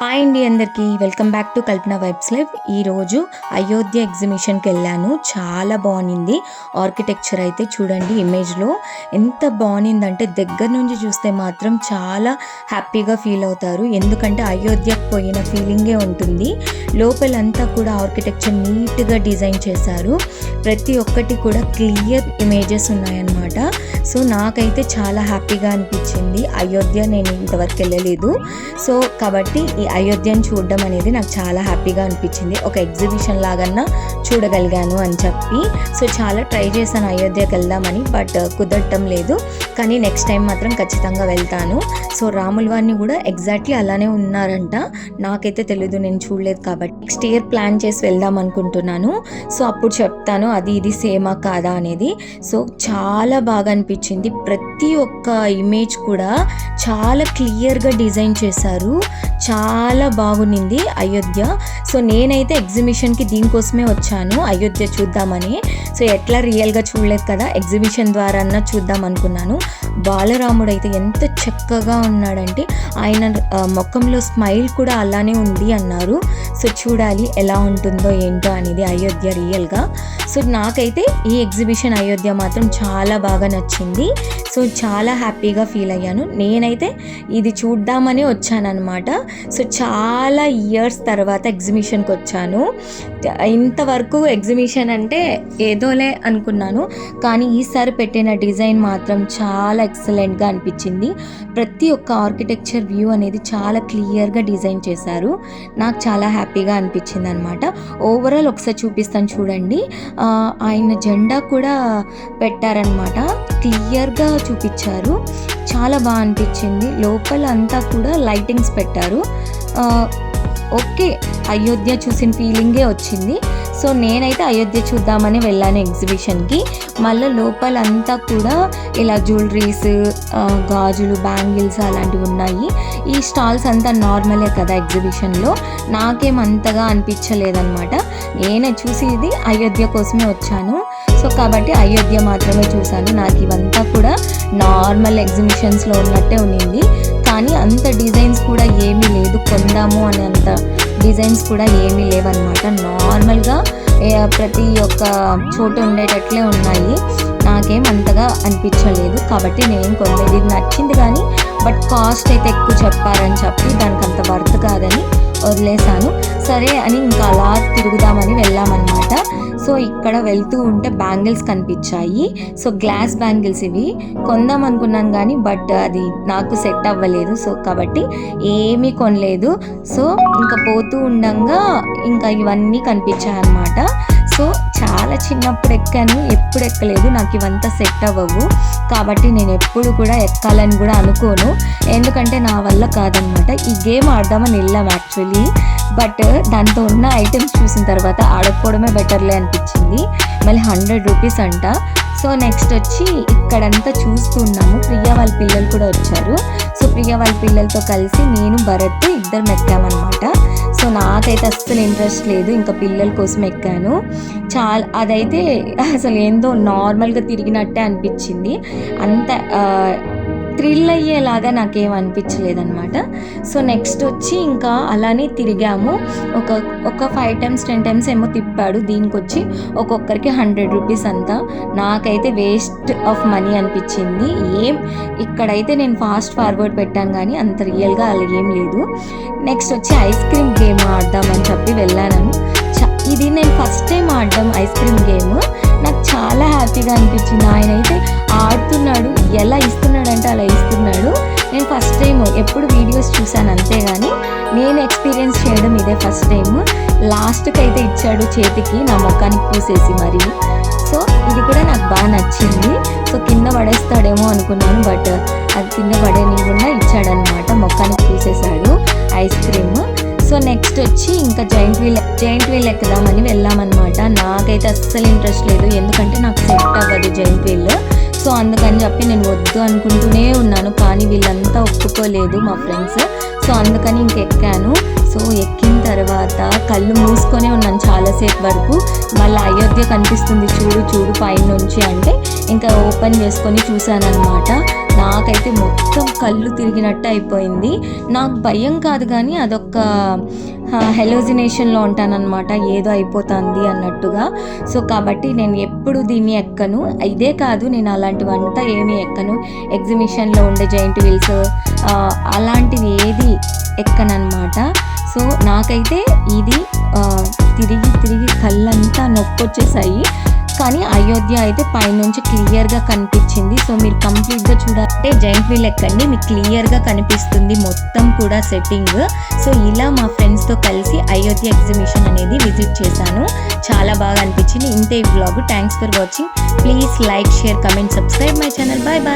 Hi అండి అందరికీ. Welcome back to Kalpana vibes life ఈరోజు అయోధ్య ఎగ్జిబిషన్కి వెళ్ళాను. చాలా బాగుంది. ఆర్కిటెక్చర్ అయితే చూడండి ఇమేజ్లో ఎంత బాగుందంటే దగ్గర నుంచి చూస్తే మాత్రం చాలా హ్యాపీగా ఫీల్ అవుతారు. ఎందుకంటే అయోధ్యకు పోయిన ఫీలింగే ఉంటుంది. లోపలంతా కూడా ఆర్కిటెక్చర్ నీట్గా డిజైన్ చేశారు. ప్రతి ఒక్కటి కూడా క్లియర్ ఇమేజెస్ ఉన్నాయన్నమాట. సో నాకైతే చాలా హ్యాపీగా అనిపించింది. అయోధ్య నేను ఇంతవరకు వెళ్ళలేదు. సో కాబట్టి అయోధ్యను చూడడం అనేది నాకు చాలా హ్యాపీగా అనిపించింది. ఒక ఎగ్జిబిషన్ లాగన్నా చూడగలిగాను అని చెప్పి. సో చాలా ట్రై చేశాను అయోధ్యకి వెళ్దామని బట్ కుదరటం లేదు. కానీ నెక్స్ట్ టైం మాత్రం ఖచ్చితంగా వెళ్తాను. సో రాముల వారిని కూడా ఎగ్జాక్ట్లీ అలానే ఉన్నారంట. నాకైతే తెలీదు నేను చూడలేదు కాబట్టి. నెక్స్ట్ ఇయర్ ప్లాన్ చేసి వెళ్దాం అనుకుంటున్నాను. సో అప్పుడు చెప్తాను అది ఇది సేమా కాదా అనేది. సో చాలా బాగా అనిపించింది. ప్రతి ఒక్క ఇమేజ్ కూడా చాలా క్లియర్గా డిజైన్ చేశారు. చాలా చాలా బాగుంది అయోధ్య. సో నేనైతే ఎగ్జిబిషన్కి దీనికోసమే వచ్చాను. అయోధ్య చూద్దామని. సో ఎట్లా రియల్గా చూడలేదు కదా ఎగ్జిబిషన్ ద్వారా అన్న చూద్దాం అనుకున్నాను. బాలరాముడు అయితే ఎంత చక్కగా ఉన్నాడంటే ఆయన ముఖంలో స్మైల్ కూడా అలానే ఉంది అన్నారు. సో చూడాలి ఎలా ఉంటుందో ఏంటో అనేది అయోధ్య రియల్గా. సో నాకైతే ఈ ఎగ్జిబిషన్ అయోధ్య మాత్రం చాలా బాగా నచ్చింది. సో చాలా హ్యాపీగా ఫీల్ అయ్యాను. నేనైతే ఇది చూద్దామని వచ్చానమాట సో చాలా ఇయర్స్ తర్వాత ఎగ్జిబిషన్కి వచ్చాను. ఇంతవరకు ఎగ్జిబిషన్ అంటే ఏదోలే అనుకున్నాను. కానీ ఈసారి పెట్టిన డిజైన్ మాత్రం చాలా ఎక్సలెంట్గా అనిపించింది. ప్రతి ఒక్క ఆర్కిటెక్చర్ వ్యూ అనేది చాలా క్లియర్గా డిజైన్ చేశారు. నాకు చాలా హ్యాపీగా అనిపించింది అనమాట ఓవరాల్ ఒకసారి చూపిస్తాను చూడండి. ఆయన జెండా కూడా పెట్టారనమాట క్లియర్గా చూపించారు. చాలా బాగా అనిపించింది. లోపల అంతా కూడా లైటింగ్స్ పెట్టారు. ఓకే అయోధ్య చూసిన ఫీలింగే వచ్చింది. సో నేనైతే అయోధ్య చూద్దామని వెళ్ళాను ఎగ్జిబిషన్కి మళ్ళీ లోపలంతా కూడా ఇలా జ్యువెలరీస్ గాజులు బ్యాంగిల్స్ అలాంటివి ఉన్నాయి. ఈ స్టాల్స్ అంతా నార్మలే కదా ఎగ్జిబిషన్లో నాకేం అంతగా అనిపించలేదన్నమాట. నేనే చూసేది అయోధ్య కోసమే వచ్చాను. సో కాబట్టి అయోధ్య మాత్రమే చూశాను. నాకు ఇవంతా కూడా నార్మల్ ఎగ్జిబిషన్స్లో ఉన్నట్టే ఉన్నింది కానీ అంత డిజైన్స్ కూడా ఏమీ లేదు. కొందాము అని అంత డిజైన్స్ కూడా ఏమీ లేవన్నమాట. నార్మల్గా ప్రతి ఒక్క చోట ఉండేటట్లే ఉన్నాయి. నాకేం అంతగా అనిపించలేదు. కాబట్టి నేను కొనలేదు ఇది నచ్చింది కానీ బట్ కాస్ట్ అయితే ఎక్కువ చెప్పారని చెప్పి దానికి అంత వర్త్ కాదని వదిలేశాను. సరే అని ఇంకా అలా తిరుగుదామని వెళ్ళామన్నమాట. సో ఇక్కడ వెళ్తూ ఉంటే బ్యాంగిల్స్ కనిపించాయి. సో గ్లాస్ బ్యాంగిల్స్ ఇవి. కొందాం అనుకున్నాను కానీ బట్ అది నాకు సెట్ అవ్వలేదు. సో కాబట్టి ఏమీ కొనలేదు. సో ఇంకా పోతూ ఉండంగా ఇంకా ఇవన్నీ కనిపించాయి అన్నమాట సో చాలా చిన్నప్పుడు ఎక్కాను ఎప్పుడు ఎక్కలేదు నాకు ఇవంతా సెట్ అవ్వవు. కాబట్టి నేను ఎప్పుడు కూడా ఎక్కాలని కూడా అనుకోను. ఎందుకంటే నా వల్ల కాదనమాట. ఈ గేమ్ ఆడదామని వెళ్ళాం యాక్చువల్లీ. బట్ దాంతో ఉన్న ఐటమ్స్ చూసిన తర్వాత ఆడకపోవడమే బెటర్లే అనిపించింది. మళ్ళీ హండ్రెడ్ రూపీస్ అంట. సో నెక్స్ట్ వచ్చి ఇక్కడంతా చూస్తున్నాము. ప్రియా వాళ్ళ పిల్లలు కూడా వచ్చారు. సో ప్రియా వాళ్ళ పిల్లలతో కలిసి నేను భరత్ ఇద్దరు ఎక్కామన్నమాట సో నాకైతే అస్సలు ఇంట్రెస్ట్ లేదు. ఇంకా పిల్లల కోసం ఎక్కాను. చాలా అదైతే అసలు ఏందో నార్మల్గా తిరిగినట్టే అనిపించింది. అంత థ్రిల్ అయ్యేలాగా నాకేం అనిపించలేదు సో నెక్స్ట్ వచ్చి ఇంకా అలానే తిరిగాము. ఒక ఒక ఫైవ్ టైమ్స్ టెన్ టైమ్స్ ఏమో తిప్పాడు. దీనికి వచ్చి ఒక్కొక్కరికి హండ్రెడ్ రూపీస్ అంతా. నాకైతే వేస్ట్ ఆఫ్ మనీ అనిపించింది. ఏం ఇక్కడైతే నేను ఫాస్ట్ ఫార్వర్డ్ పెట్టాను కానీ అంత రియల్గా అలా ఏం లేదు. నెక్స్ట్ వచ్చి ఐస్ క్రీమ్ గేమ్ ఆడదామని చెప్పి వెళ్ళాను. చ- ఇది నేను ఫస్ట్ టైం ఆడడం ఐస్ క్రీమ్ గేమ్. చాలా హ్యాపీగా అనిపించింది. ఆయన అయితే ఆడుతున్నాడు. ఎలా ఇస్తున్నాడంటే అలా ఇస్తున్నాడు. నేను ఫస్ట్ టైం ఎప్పుడు వీడియోస్ చూశాను అంతేగాని నేను ఎక్స్పీరియన్స్ చేయడం ఇదే ఫస్ట్ టైం లాస్ట్కి అయితే ఇచ్చాడు చేతికి నా ముఖానికి పూసేసి మరి. సో ఇది కూడా నాకు బాగా నచ్చింది. సో కింద పడేస్తాడేమో అనుకున్నాను బట్ అది కింద పడేనివ్వకుండా ఇచ్చాడనమాట ముఖానికి పూసేశాడు ఐస్ క్రీమ్. సో నెక్స్ట్ వచ్చి ఇంకా జైంట్ వీల్ జైంట్ వీల్ ఎక్కుదామని వెళ్ళామన్నమాట. నాకైతే అస్సలు ఇంట్రెస్ట్ లేదు. ఎందుకంటే సెట్ అవ్వదు జైంట్ వీల్ సో అందుకని చెప్పి నేను వద్దు అనుకుంటూనే ఉన్నాను. కానీ వీళ్ళంతా ఒప్పుకోలేదు మా ఫ్రెండ్స్. సో అందుకని ఇంకెక్కాను. సో ఎక్కిన తర్వాత కళ్ళు మూసుకొనే ఉన్నాను చాలాసేపు వరకు. మళ్ళీ అయోధ్య కనిపిస్తుంది చూడు చూడు పైన నుంచి అంటే ఇంకా ఓపెన్ చేసుకొని చూశాను అనమాట నాకైతే మొత్తం కళ్ళు తిరిగినట్టు అయిపోయింది. నాకు భయం కాదు కానీ అదొక హెలోజినేషన్లో ఉంటానన్నమాట. ఏదో అయిపోతుంది అన్నట్టుగా. సో కాబట్టి నేను ఎప్పుడు దీన్ని ఎక్కను. ఇదే కాదు నేను అలాంటివంతా ఏమీ ఎక్కను. ఎగ్జిబిషన్లో ఉండే జైంట్ వీల్స్ అలాంటివి ఏది ఎక్కనమాట సో నాకైతే ఇది తిరిగి తిరిగి కళ్ళంతా నొప్పి వచ్చేసాయి కానీ అయోధ్య అయితే పైనుంచి క్లియర్గా కనిపించింది. సో మీరు కంప్లీట్గా చూడాలంటే జైంట్ వీల్ ఎక్కండి మీకు క్లియర్గా కనిపిస్తుంది మొత్తం కూడా సెట్టింగ్. సో ఇలా మా ఫ్రెండ్స్తో కలిసి అయోధ్య ఎగ్జిబిషన్ అనేది విజిట్ చేశాను. చాలా బాగా అనిపించింది. ఇంతే ఈ blog thanks for watching please like share comment subscribe my channel bye bye